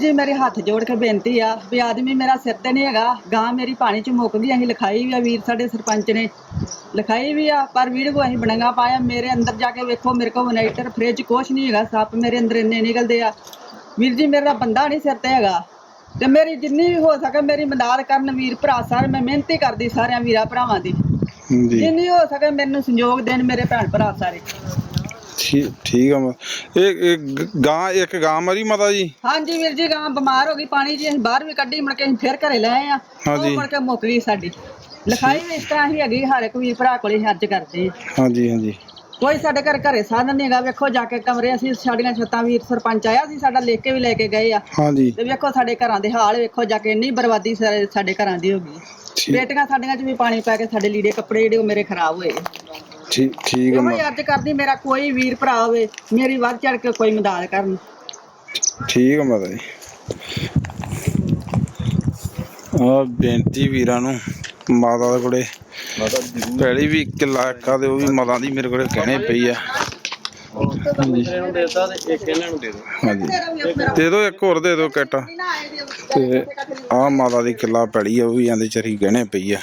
ਜੀ ਮੇਰੇ ਹੱਥ ਜੋੜ ਕੇ ਬੇਨਤੀ ਆ ਵੀ ਆਦਮੀ ਮੇਰਾ ਸਿਰ ਤੇ ਨਹੀਂ ਹੈਗਾ ਗਾਂ ਮੇਰੀ ਪਾਣੀ ਚ ਮੁੱਕ ਗਈ ਅਸੀਂ ਲਿਖਾਈ ਵੀ ਆ ਵੀਰ ਸਾਡੇ ਸਰਪੰਚ ਨੇ। ਲਿਖਾਈ ਵੀ ਆ ਪਰ ਵੀਡੀਓ ਅਸੀਂ ਬਣਾਗਾ ਪਾਇਆ ਮੇਰੇ ਅੰਦਰ ਜਾ ਕੇ ਵੇਖੋ ਮੇਰੇ ਕੋਲ ਵਨਾਈਟਰ ਫ੍ਰਿਜ ਕੁਛ ਨਹੀਂ ਹੈਗਾ ਸੱਪ ਮੇਰੇ ਅੰਦਰ ਇੰਨੇ ਨਿਕਲਦੇ ਆ। ਵੀਰ ਜੀ ਮੇਰਾ ਬੰਦਾ ਨਹੀਂ ਸਿਰ ਤੇ ਹੈਗਾ। ਤੇ ਮੇਰੀ ਜਿੰਨੀ ਵੀ ਹੋ ਸਕੇ ਮੇਰੀ ਮਦਦ ਕਰਨ ਵੀਰ ਭਰਾ ਸਾਰੇ ਮੈਂ ਮਿਹਨਤੀ ਕਰਦੀ ਸਾਰਿਆਂ ਵੀਰਾਂ ਭਰਾਵਾਂ ਦੀ। ਜੀ। ਜਿੰਨੀ ਹੋ ਸਕੇ ਮੈਨੂੰ ਸੰਯੋਗ ਦੇਣ ਮੇਰੇ ਭੈਣ ਭਰਾ ਸਾਰੇ। ਠੀਕ ਠੀਕ ਆ ਮ- ਇਹ ਇਹ ਗ- ਗਾਂ ਇੱਕ ਗਾਂ ਮਰੀ ਮਾਤਾ ਜੀ? ਹਾਂਜੀ ਵੀਰ ਜੀ ਗਾਂ ਬਿਮਾਰ ਹੋ ਗਈ ਪਾਣੀ ਜੀ ਅਸੀਂ ਬਾਹਰ ਵੀ ਕੱਢੀ ਮੁੜ ਕੇ ਅਸੀਂ ਫਿਰ ਘਰੇ ਲੈ ਆਏ ਆ। ਉਹ। ਮੁੜ ਕੇ ਮੁੱਕ ਗਈ ਸਾਡੀ। ਲਿਖਾਈ ਵੀ ਇਸ ਤਰ੍ਹਾਂ ਹੀ ਹੈਗੀ ਹਰ ਇੱਕ ਵੀਰ ਭਰਾ ਕੋਲੇ ਅਸੀਂ ਕਰਦੇ ਹਾਂਜੀ ਹਾਂਜੀ। ਕੋਈ ਸਾਡੇ ਘਰ ਘਰੇ ਸਾਧਨ ਨਹੀਂ ਹੈਗਾ ਵੇਖੋ ਜਾ ਕੇ ਕਮਰੇ ਅਸੀਂ ਸਾਡੀਆਂ ਛੱਤਾਂ ਵੀਰ ਸਰਪੰਚ ਆਇਆ ਸੀ ਸਾਡਾ ਲਿਖ ਕੇ ਵੀ ਲੈ ਕੇ ਗਏ ਆ। ਹਾਂਜੀ। ਤੇ ਵੇਖੋ ਸਾਡੇ ਘਰਾਂ ਦੇ ਹਾਲ ਵੇਖੋ ਜਾ ਕੇ ਇੰਨੀ ਬਰਬਾਦੀ ਸਾਡੇ ਸਾਡੇ ਘਰਾਂ ਦੀ ਹੋ ਗਈ। ਠੀਕ। ਬੇਟੀਆਂ ਸਾਡੀਆਂ ਚ ਵੀ ਪਾਣੀ ਪੈ ਕੇ ਸਾਡੇ ਲੀੜੇ ਕੱਪੜੇ ਜਿਹੜੇ ਉਹ ਮੇਰੇ ਖਰਾਬ ਹੋਏ। ਠੀਕ ਠੀਕ ਆ ਇਹੋ ਮਾ- ਹੀ ਅਰਜ਼ ਕਰਦੀ ਮੇਰਾ ਕੋਈ ਵੀਰ ਭਰਾ ਹੋਵੇ ਮੇਰੀ ਵੱਧ ਚੜ ਕੇ ਕੋਈ ਮਦਦ ਕਰਨ। ਠੀਕ ਆ ਮਾਤਾ ਜੀ। ਆ ਬੇਨਤੀ ਵੀਰਾਂ ਨੂੰ ਮਾਤਾ ਦੇ ਕੋਲੇ। ਪਹਿਲੀ ਵੀ ਕਿੱਲਾ ਇੱਕਾ ਦੇ ਉਹ ਵੀ ਮਾਤਾ ਦੀ ਮੇਰੇ ਕੋਲੇ ਕਹਿਣੇ ਪਈ ਆ। ਹਾਂਜੀ। ਦੇ ਦਿਓ ਇੱਕ ਹੋਰ ਦੇ ਦਿਓ ਕਿੱਟ। ਤੇ ਆ ਮਾਤਾ ਦੀ ਕਿੱਲਾ ਪੈੜੀ ਆ ਉਹ ਵੀ ਆਂਦੇ ਚਰੀ ਗਹਿਣੇ ਪਈ ਆ।